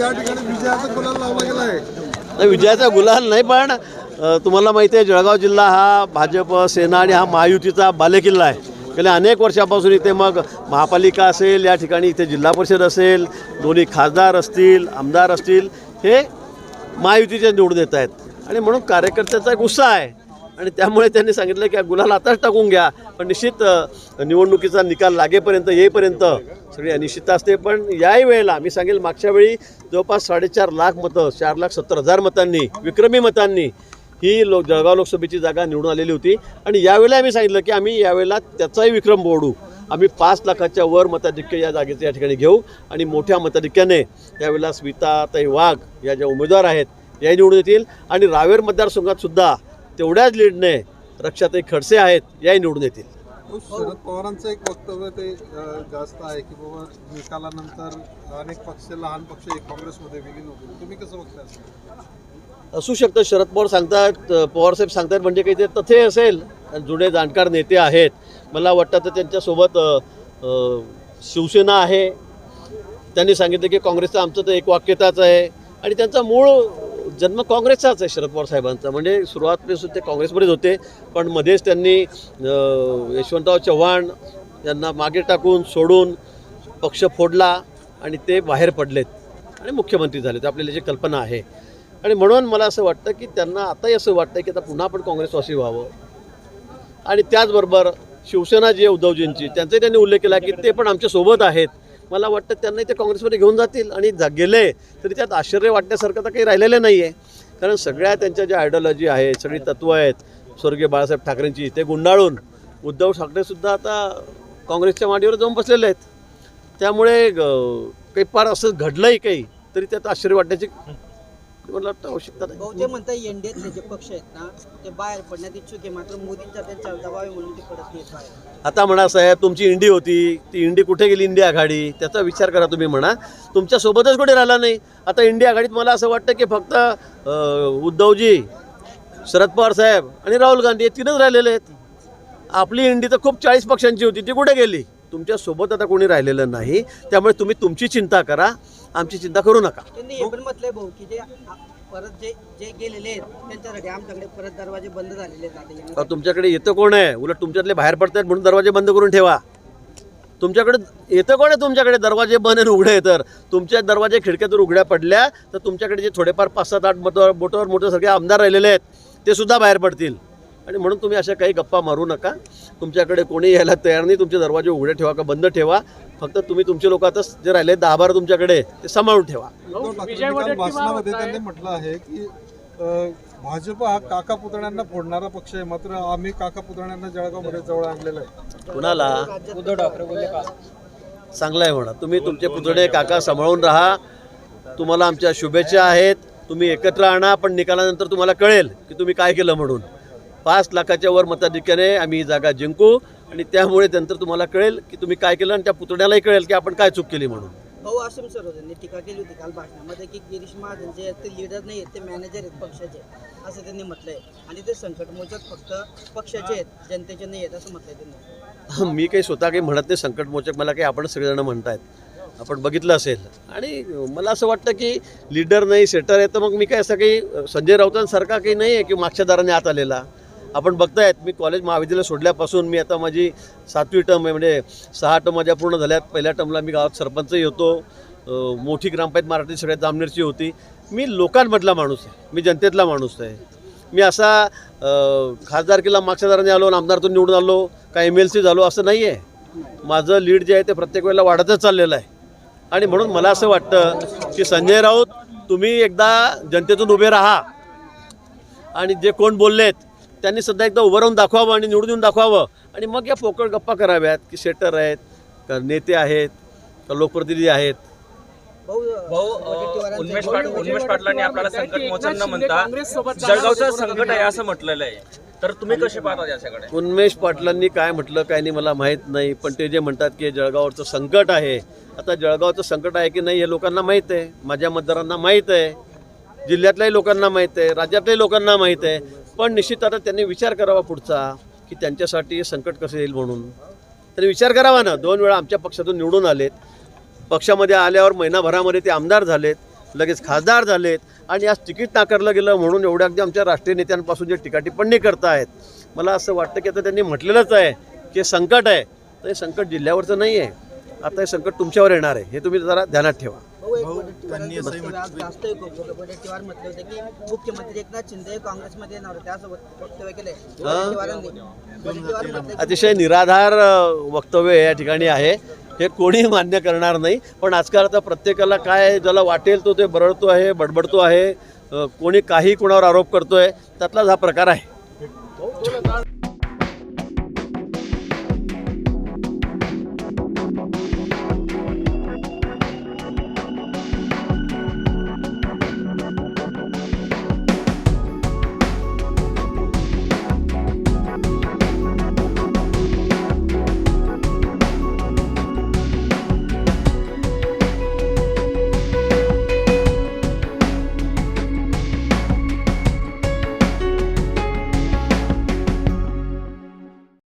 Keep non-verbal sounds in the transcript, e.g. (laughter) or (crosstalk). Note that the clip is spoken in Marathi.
या ठिकाणी विजयाचा गुलाल लावला गेला आहे. नाही, विजयाचा गुलाल नाही पण तुम्हाला माहिती आहे जळगाव जिल्हा हा भाजप सेना आणि हा महायुतीचा बालेकिल्ला आहे. गेल्या अनेक वर्षापासून इथे मग महापालिका असेल या ठिकाणी इथे जिल्हा परिषद असेल दोन्ही खासदार असतील आमदार असतील हे महायुतीचे निवडून येत आहेत. आणि म्हणून कार्यकर्त्याचा एक उत्साह आहे. आणि त्यामुळे त्यांनी सांगितलं की गुलाल आताच टाकून घ्या. पण निश्चित निवडणुकीचा निकाल लागेपर्यंत येईपर्यंत सगळी अनिश्चितता असते. पण याही वेळेला मी सांगेल मागच्या वेळी जवळपास साडेचार लाख मतं चार लाख सत्तर हजार मतांनी विक्रमी मतांनी ही लो जळगाव लोकसभेची जागा निवडून आलेली होती. आणि यावेळेला आम्ही सांगितलं की आम्ही यावेळेला त्याचाही विक्रम बोडू आम्ही पाच लाखाच्या वर मताधिक्य या जागेचं या ठिकाणी घेऊ आणि मोठ्या मताधिक्याने यावेळेला स्मिता ताई वाघ या ज्या उमेदवार आहेत या निवडून येतील. आणि रावेर मतदारसंघात सुद्धा तेवढ्याच लीडने रक्षाताई खडसे आहेत याही निवडून येतील. शरद पवारांचं एक वक्तव्य ते जास्त आहे की बाबा निकालानंतर अनेक पक्ष लहान पक्ष एक काँग्रेसमध्ये विलीन होतील. तुम्ही कसं बघता असू शकतं. शरद पवार सांगतात पवार पवारसाहेब सांगतात म्हणजे काही ते तथे असेल. आणि जुने जाणकार नेते आहेत. मला वाटतं तर त्यांच्यासोबत शिवसेना आहे. त्यांनी सांगितलं की काँग्रेसचं आमचं तर एक वाक्यताच आहे. आणि त्यांचा मूळ जन्म काँग्रेसचाच आहे शरद पवार साहेबांचा. म्हणजे सुरुवातपासून ते काँग्रेसमध्येच होते पण मध्येच त्यांनी यशवंतराव चव्हाण यांना मागे टाकून सोडून पक्ष फोडला आणि ते बाहेर पडलेत आणि मुख्यमंत्री झाले आपल्याला याची कल्पना आहे. आणि म्हणून मला असं वाटतं की त्यांना आताही असं वाटतं की आता पुन्हा पण काँग्रेसवासी व्हावं. आणि त्याचबरोबर शिवसेना जी आहे उद्धवजींची त्यांचाही त्यांनी उल्लेख केला की ते पण आमच्यासोबत आहेत. मला वाटतं त्यांनाही ते काँग्रेसमध्ये घेऊन जातील. आणि जा गेले तरी त्यात आश्चर्य वाटण्यासारखं तर काही राहिलेलं नाही आहे कारण सगळ्या त्यांच्या ज्या आयडिओलॉजी आहे सगळी तत्त्वं आहेत स्वर्गीय बाळासाहेब ठाकरेंची ते गुंडाळून उद्धव ठाकरेसुद्धा आता काँग्रेसच्या माडीवर जाऊन बसलेले आहेत. त्यामुळे काही फार असं घडलंही काही तरी त्यात आश्चर्य वाटण्याची मला वाटतं आवश्यकता नाही. भाऊ ते म्हणतात जे पक्ष आहेत ना ते बाहेर पडण्यात इच्छुक आहे. मात्र मोदींचा त्यांच्या दबाव आहे म्हणून ते पडत नाहीत बाहेर आता म्हणा साहेब तुमची इंडी होती ती इंडी कुठे गेली? इंडिया आघाडी. त्याचा विचार करा तुम्ही म्हणा. तुमच्यासोबतच कुठे राहिला नाही? आता इंडिया आघाडीत मला असं वाटतं की फक्त अं, उद्धवजी शरद पवार साहेब आणि राहुल गांधी हे तीनच राहिलेले आहेत. आपली इंडी तर खूप चाळीस पक्षांची होती. ती कुठे गेली? तुमच्यासोबत आता कोणी राहिलेलं नाही. त्यामुळे तुम्ही तुमची चिंता करा. आमची चिंता करू नका. त्यांनी हे पण म्हटलंय भाऊ की जे आ- परत जे जे गेलेले आहेत त्यांच्यासाठी आमच्याकडे परत दरवाजे बंद झालेले आहेत आता अहो, तुमच्याकडे येतं कोण आहे? उलट तुमच्यातले बाहेर पडतात म्हणून दरवाजे बंद करून ठेवा. तुमच्याकडे येतं कोण आहे तुमच्याकडे? दरवाजे बंद आणि उघडे आहे तर. तुमच्या दरवाजे खिडक्या जर उघड्या पडल्या तर तुमच्याकडे जे थोडेफार पाच सात आठ मोटर मोटर मोठ्यासारखे आमदार राहिलेले आहेत ते सुद्धा बाहेर पडतील. आणि म्हणून तुम्ही अशा काही गप्पा मारू नका. तुमच्याकडे कोणी यायला तयार नाही. तुमचे दरवाजे उघडे ठेवा का बंद ठेवा. फक्त तुम्ही तुमचे लोक आता जे राहिले दहा बारा तुमच्याकडे ते सांभाळून ठेवा. भाषणामध्ये त्यांनी म्हटलं आहे की भाजप हा काका पुतण्यांना फोडणारा पक्ष आहे. मात्र आम्ही काका पुतण्यांना जळगावमध्ये जवळ आणलेलं आहे. कुणाला? उद्धव ठाकरे बोलले का? चांगलं आहे म्हणा. तुम्ही तुमचे पुतळे काका सांभाळून राहा. तुम्हाला आमच्या शुभेच्छा आहेत. तुम्ही एकत्र आणा पण निकालानंतर तुम्हाला कळेल की तुम्ही काय केलं म्हणून. पाच लाखाच्या वर मताधिक्याने आम्ही ही जागा जिंकू आणि त्यामुळे नंतर तुम्हाला कळेल की तुम्ही काय केलं आणि त्या पुतण्यालाही कळेल की आपण काय चूक केली म्हणून. भाऊ आसिम सर त्यांनी टीका केली होती काल भाषणामध्ये की गिरीश महाजन जे आहेत ते लिडर नाही आहेत ते मॅनेजर आहेत पक्षाचे असं त्यांनी म्हटलंय. आणि ते संकटमोचक फक्त पक्षाचे आहेत जनतेचे नाही आहेत असं म्हटलंय त्यांनी. (laughs) मी काही स्वतः काही म्हणत नाही संकटमोचक मला काही आपण सगळेजण म्हणतायत. आपण बघितलं असेल. आणि मला असं वाटतं की लीडर नाही सेटर आहे तर मग मी काय असं काही संजय राऊतांसारखा काही नाही आहे की मागच्या दाराने आत आलेला? आपण बघतायत मी कॉलेज महाविद्यालय सोडल्यापासून मी आता माझी सातवी टर्म आहे म्हणजे सहा टर्म माझ्या पूर्ण झाल्यात. पहिल्या टर्मला मी गावात सरपंचही होतो. मोठी ग्रामपंचायत मराठी सगळ्यात जामनेरची होती. मी लोकांमधला माणूस आहे. मी जनतेतला माणूस आहे. मी असा खासदारकीला मागच्या दाराने आलो आमदारातून निवडून आलो का एम एल सी झालो असं नाही आहे माझं लीड जे आहे ते प्रत्येक वेळेला वाढतच चाललेलं आहे. आणि म्हणून मला असं वाटतं की संजय राऊत तुम्ही एकदा जनतेतून उभे राहा. आणि जे कोण बोललेत त्यांनी सध्या एकदा उभं राहून दाखवावं आणि निवडून येऊन दाखवावं. आणि मग या पोकळ गप्पा कराव्यात की सेटर आहेत का नेते आहेत का लोकप्रतिनिधी आहेत. भाऊ उन्मेष पाट उन्मेष पाटलांनी आपल्याला संकट मोचन न म्हणता जळगावचं संकट आहे असं म्हटलेलं आहे. तर तुम्ही कसे पाहता याच्याकडे? उन्मेष पाटलांनी काय म्हटलं काय नाही मला माहीत नाही पण ते जे म्हणतात की जळगावचं संकट आहे आता जळगावचं संकट आहे की नाही हे लोकांना माहीत आहे माझ्या मतदारांना माहीत आहे जिल्ह्यातल्याही लोकांना माहीत आहे राज्यातल्याही लोकांना माहीत आहे. पण निश्चित आता त्यांनी विचार करावा पुढचा की त्यांच्यासाठी संकट कसं येईल म्हणून. त्यांनी विचार करावा ना. दोन वेळा आमच्या पक्षातून निवडून आलेत. पक्षामध्ये आल्यावर महिनाभरामध्ये ते आमदार झालेत लगेच खासदार झालेत आणि आज तिकीट नाकारलं गेलं म्हणून एवढ्या अगदी आमच्या राष्ट्रीय नेत्यांपासून जे टीकाटिप्पणी करतायत मला असं वाटतं की आता त्यांनी म्हटलेलंच आहे की हे संकट आहे. तर हे संकट जिल्ह्यावरचं नाही आहे आता हे संकट तुमच्यावर येणार आहे. हे तुम्ही जरा ध्यानात ठेवा. भाऊ, एक वडेट्टीवारांचं वक्तव्य आज जास्त आहे खूप. वडेट्टीवार म्हटले होते की मुख्यमंत्री एकनाथ शिंदे काँग्रेसमध्ये येणार होते. असं वक्त- वक्तव्य केलंय. वडेट्टीवारांनी वडेट्टीवार म्हटले की अतिशय निराधार वक्तव्य या ठिकाणी आहे. हे कोणी मान्य करणार नाही. पण आजकाल आता प्रत्येकाला काय ज्याला वाटेल तो ते बरळतो आहे बडबडतो आहे. कोणी काही कोणावर आरोप करतोय त्यातलाच हा प्रकार आहे.